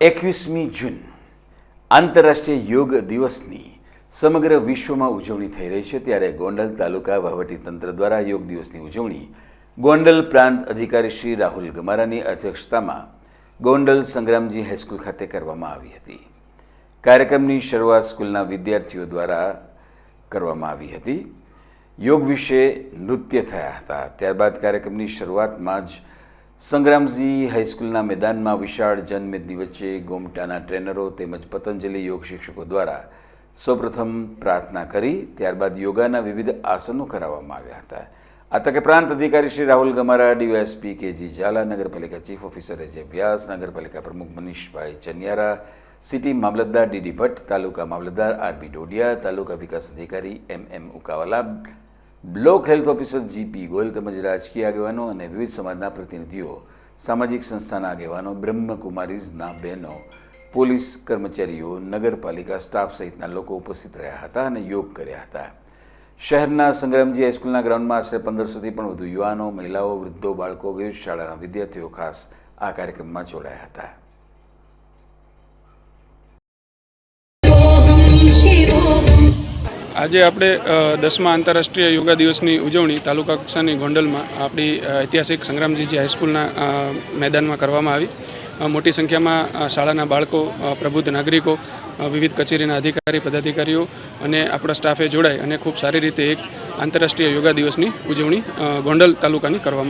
એકવીસમી જૂન, આંતરરાષ્ટ્રીય યોગ દિવસની સમગ્ર વિશ્વમાં ઉજવણી થઈ રહી છે. ત્યારે ગોંડલ તાલુકા વહીવટીતંત્ર દ્વારા યોગ દિવસની ઉજવણી ગોંડલ પ્રાંત અધિકારી શ્રી રાહુલ ગમારાની અધ્યક્ષતામાં ગોંડલ સંગ્રામજી હાઈસ્કૂલ ખાતે કરવામાં આવી હતી. કાર્યક્રમની શરૂઆત સ્કૂલના વિદ્યાર્થીઓ દ્વારા કરવામાં આવી હતી. યોગ વિશે નૃત્ય થયા હતા. ત્યારબાદ કાર્યક્રમની શરૂઆતમાં જ સંગ્રામજી હાઈસ્કૂલના મેદાનમાં વિશાળ જનમેદની વચ્ચે ગોમટાના ટ્રેનરો તેમજ પતંજલિ યોગ શિક્ષકો દ્વારા સૌપ્રથમ પ્રાર્થના કરી, ત્યારબાદ યોગાના વિવિધ આસનો કરાવવામાં આવ્યા હતા. આ તકે પ્રાંત અધિકારી શ્રી રાહુલ ગમારા, ડીવાયએસપી કેજી ઝાલા, નગરપાલિકા ચીફ ઓફિસર અજય વ્યાસ, નગરપાલિકા પ્રમુખ મનીષભાઈ ચનિયારા, સિટી મામલતદાર ડીડી ભટ્ટ, તાલુકા મામલતદાર આરબી ડોડિયા, તાલુકા વિકાસ અધિકારી M M Ukawala block health officer GP Goyal તેમજ રાજકીય આગેવાનો અને વિવિધ સમાજના પ્રતિનિધિઓ, સામાજિક સંસ્થાના આગેવાનો, બ્રહ્મકુમારીઝના બહેનો, પોલીસ કર્મચારીઓ, નગરપાલિકા સ્ટાફ સહિતના લોકો ઉપસ્થિત રહ્યા હતા અને યોગ કર્યા હતા. શહેરના સંગ્રામજી હાઈસ્કૂલના ગ્રાઉન્ડમાં આશરે પંદરસોથી પણ વધુ યુવાનો, મહિલાઓ, વૃદ્ધો, બાળકો વિવિધ શાળાના વિદ્યાર્થીઓ ખાસ આ કાર્યક્રમમાં જોડાયા હતા. આજે આપણે દસમા આંતરરાષ્ટ્રીય યોગા દિવસની ઉજવણી તાલુકા કક્ષાની ગોંડલમાં આપણી ઐતિહાસિક સંગ્રામજીજી હાઈસ્કૂલના મેદાનમાં કરવામાં આવી. મોટી સંખ્યામાં શાળાના બાળકો પ્રબુદ્ધ નાગરિકો વિવિધ કચેરીના અધિકારી, પદાધિકારીઓ અને આપણા સ્ટાફે જોડાય અને ખૂબ સારી રીતે એક આંતરરાષ્ટ્રીય યોગા દિવસની ઉજવણી ગોંડલ તાલુકાની કરવામાં